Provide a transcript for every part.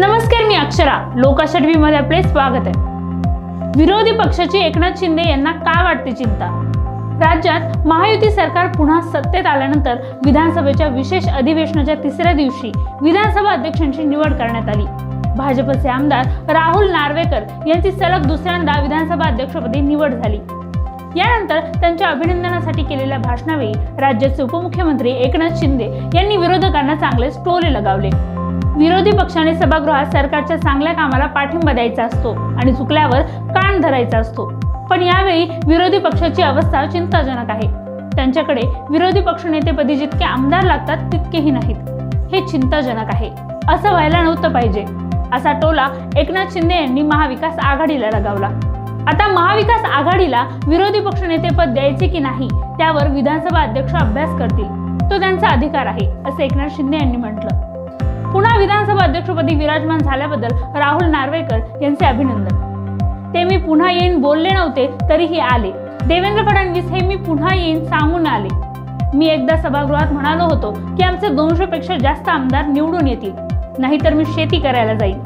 नमस्कार मी अक्षरा. लोकाषडवीमध्ये आपले स्वागत आहे. विरोधी पक्षाची एकनाथ शिंदे यांना काय वाटते चिंता? राज्यात महायुती सरकार पुन्हा सत्तेत आल्यानंतर विधानसभेच्या विशेष अधिवेशनाच्या तिसऱ्या दिवशी विधानसभा अध्यक्षांची निवड करण्यात आली. भाजपचे आमदार राहुल नार्वेकर यांची सलग दुसऱ्यांदा विधानसभा अध्यक्षपदी निवड झाली. यानंतर त्यांच्या अभिनंदनासाठी केलेल्या भाषणावेळी राज्याचे उपमुख्यमंत्री एकनाथ शिंदे यांनी विरोधकांना चांगलेच टोले लगावले. विरोधी पक्षाने सभागृहात सरकारच्या चांगल्या कामाला पाठिंबा द्यायचा असतो आणि चुकल्यावर कान धरायचा असतो. पण यावेळी विरोधी पक्षाची अवस्था चिंताजनक आहे. त्यांच्याकडे विरोधी पक्षनेतेपदी जितके आमदार लागतात तितकेही नाहीत. हे चिंताजनक आहे. असं व्हायला नव्हतं पाहिजे. असा टोला एकनाथ शिंदे यांनी महाविकास आघाडीला लगावला. आता महाविकास आघाडीला विरोधी पक्षनेतेपद द्यायचे की नाही त्यावर विधानसभा अध्यक्ष अभ्यास करतील. तो त्यांचा अधिकार आहे असं एकनाथ शिंदे यांनी म्हटलं. पुन्हा विधानसभा अध्यक्षपदी विराजमान झाल्याबद्दल राहुल नार्वेकर यांचे अभिनंदन. ते मी पुन्हा येईन बोलले नव्हते तरीही आले. देवेंद्र फडणवीस हे मी पुन्हा येईन सांगून आले. मी एकदा सभागृहात म्हणालो होतो की आमचे दोनशे पेक्षा जास्त आमदार निवडून येतील नाहीतर मी शेती करायला जाईन.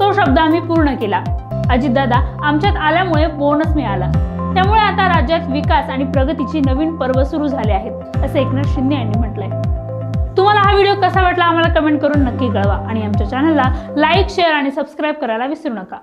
तो शब्द आम्ही पूर्ण केला. अजितदादा आमच्यात आल्यामुळे बोनस मिळाला. त्यामुळे आता राज्यात विकास आणि प्रगतीची नवीन पर्व सुरू झाले आहेत असे एकनाथ शिंदे यांनी म्हटलंय. तुम्हाला हा व्हिडिओ कसा वाटला आम्हाला कमेंट करून नक्की कळवा. आणि आमच्या चॅनलला लाईक शेअर आणि सबस्क्राईब करायला विसरू नका.